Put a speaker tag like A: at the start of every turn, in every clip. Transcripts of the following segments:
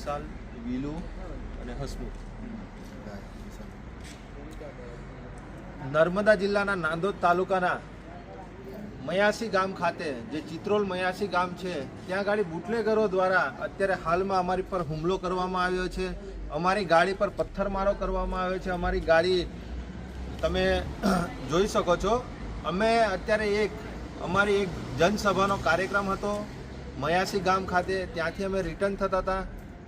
A: વિશાલ, વિલુ અને હસમુખ નર્મદા જિલ્લાના નાંદોદ તાલુકાના મયાસી ગામ ખાતે, જે ચિત્રોલ મયાસી ગામ છે, ત્યાં ગાડી બુટલેગરો દ્વારા અત્યારે હાલમાં અમારી પર હુમલો કરવામાં આવ્યો છે. અમારી ગાડી પર પથ્થરમારો કરવામાં આવ્યો છે. અમારી ગાડી તમે જોઈ શકો છો. અમે અત્યારે એક, અમારી એક જનસભાનો કાર્યક્રમ હતો, મયાસી ગામ ખાતે. ત્યાંથી અમે રિટર્ન થતા હતા.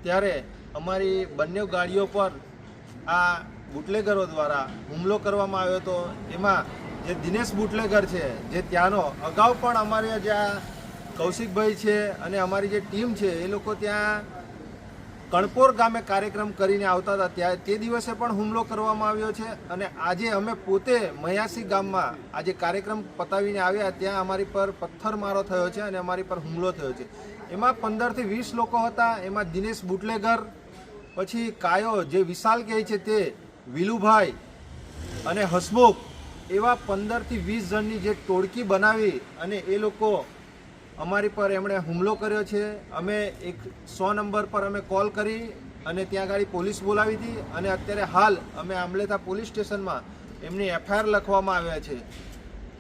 A: ત્યારે અમારી બંને ગાડીઓ પર આ બુટલેગરો દ્વારા હુમલો કરવામાં આવ્યો હતો. એમાં જે દિનેશ બુટલેગર છે, જે ત્યાંનો અગાઉ પણ અમારે જ્યાં કૌશિકભાઈ છે અને અમારી જે ટીમ છે, એ લોકો ત્યાં કણપોર ગામે કાર્યક્રમ કરીને આવતા હતા. ત્યાં તે દિવસે પણ હુમલો કરવામાં આવ્યો છે અને આજે અમે પોતે મયાસી ગામમાં આજે કાર્યક્રમ પતાવીને આવ્યા. ત્યાં અમારી પર પથ્થરમારો થયો છે અને અમારી પર હુમલો થયો છે. એમાં પંદરથી વીસ લોકો હતા. એમાં દિનેશ બુટલેગર, પછી કાયો, જે વિશાલ કહે છે તે, વિલુભાઈ અને હસમુખ, એવા પંદરથી વીસ જણની જે ટોળકી બનાવી અને એ લોકો અમારી પર એમણે હુમલો કર્યો છે. અમે એક સો નંબર પર અમે કોલ કરી અને ત્યાં ગાડી પોલીસ બોલાવી હતી અને અત્યારે હાલ અમે આંબલેતા પોલીસ સ્ટેશનમાં એમની એફઆઈઆર લખવામાં આવ્યા છે.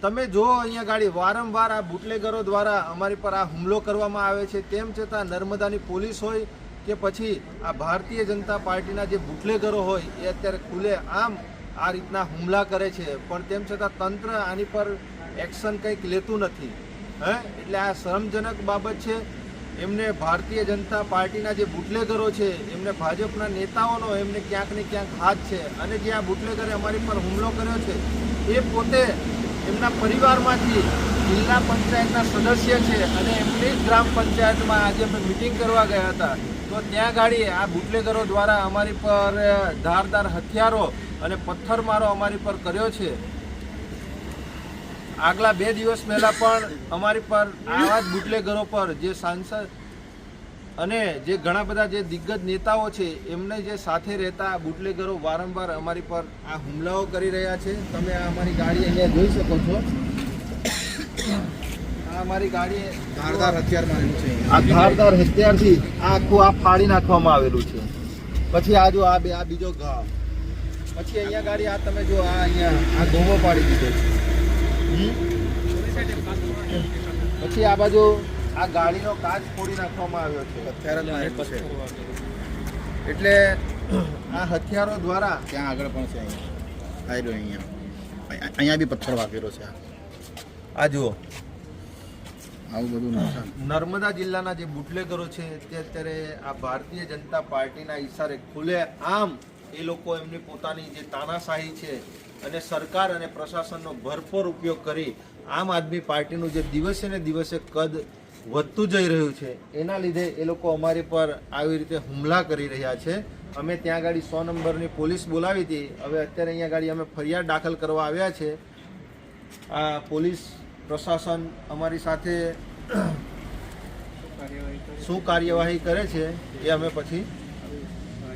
A: તમે જો અહીંયા ગાડી વારંવાર આ બુટલેગરો દ્વારા અમારી પર આ હુમલો કરવામાં આવે છે, તેમ છતાં નર્મદાની પોલીસ હોય કે પછી આ ભારતીય જનતા પાર્ટીના જે બુટલેગરો હોય, એ અત્યારે ખુલ્લે આમ આ રીતના હુમલા કરે છે. પણ તેમ છતાં તંત્ર આની પર એક્શન કંઈક લેતું નથી. હે? એટલે આ શરમજનક બાબત છે. એમને ભારતીય જનતા પાર્ટીના જે બુટલેગરો છે, એમને ભાજપના નેતાઓનો એમને ક્યાંક ને ક્યાંક હાથ છે. અને જે આ બુટલેગરે અમારી પર હુમલો કર્યો છે, એ પોતે એમના પરિવારમાંથી જિલ્લા પંચાયતના સદસ્ય છે અને એમની જ ગ્રામ પંચાયતમાં આજે અમે મિટિંગ કરવા ગયા હતા. તો ત્યાં ગાડી આ બુટલેગરો દ્વારા અમારી પર ધારદાર હથિયારો અને પથ્થરમારો અમારી પર કર્યો છે. આગલા બે દિવસ પહેલા પણ અમારી પર આવા જ બુટલેગરો પર જે સાંસદ અને જે ઘણા બધા જે દિગ્ગજ નેતાઓ છે એમને જે સાથે રહેતા બુટલેગરો વારંવાર અમારી પર આ હુમલાઓ કરી રહ્યા છે. તમે આ અમારી ગાડી અહીંયા જોઈ શકો છો. આ અમારી ગાડી
B: ધારદાર હથિયાર મારેલું છે
A: આ ધારદાર હથિયારથી આ આખું આ ફાડી નાખવામાં આવેલું છે. પછી આ જો આ બે આ બીજો ઘા. પછી અહીંયા ગાડી આ તમે જો આ અહીંયા આ ગોવો પાડી દીધો છે? પછી આ બાજુ આ ગાડીનો કાચ ફોડી નાખવામાં આવ્યો છે.
B: હથિયાર છે
A: એટલે આ હથિયારો દ્વારા
B: ત્યાં આગળ પણ છે અહીંયા. રહ્યો અહીંયા. અહીંયા- બી પથ્થર વાગેલો છે આ.
A: જુઓ.
B: આવું બધું
A: નર્મદા જિલ્લાના જે બુટલેગરો છે તે અત્યારે આ ભારતીય જનતા પાર્ટીના ઈશારે ખુલે આમ એ લોકો એમની પોતાની જે તાનાશાહી છે અને સરકાર અને પ્રશાસનનો ભરપૂર ઉપયોગ કરી આમ આદમી પાર્ટીનું જે દિવસે ને દિવસે કદ વધતું જઈ રહ્યું છે, એના લીધે એ લોકો અમારી પર આવી રીતે હુમલા કરી રહ્યા છે. અમે ત્યાં ગાડી સો નંબરની પોલીસ બોલાવી હતી. હવે અત્યારે અહીંયા ગાડી અમે ફરિયાદ દાખલ કરવા આવ્યા છે. આ પોલીસ પ્રશાસન અમારી સાથે શું કાર્યવાહી કરે છે એ અમે પછી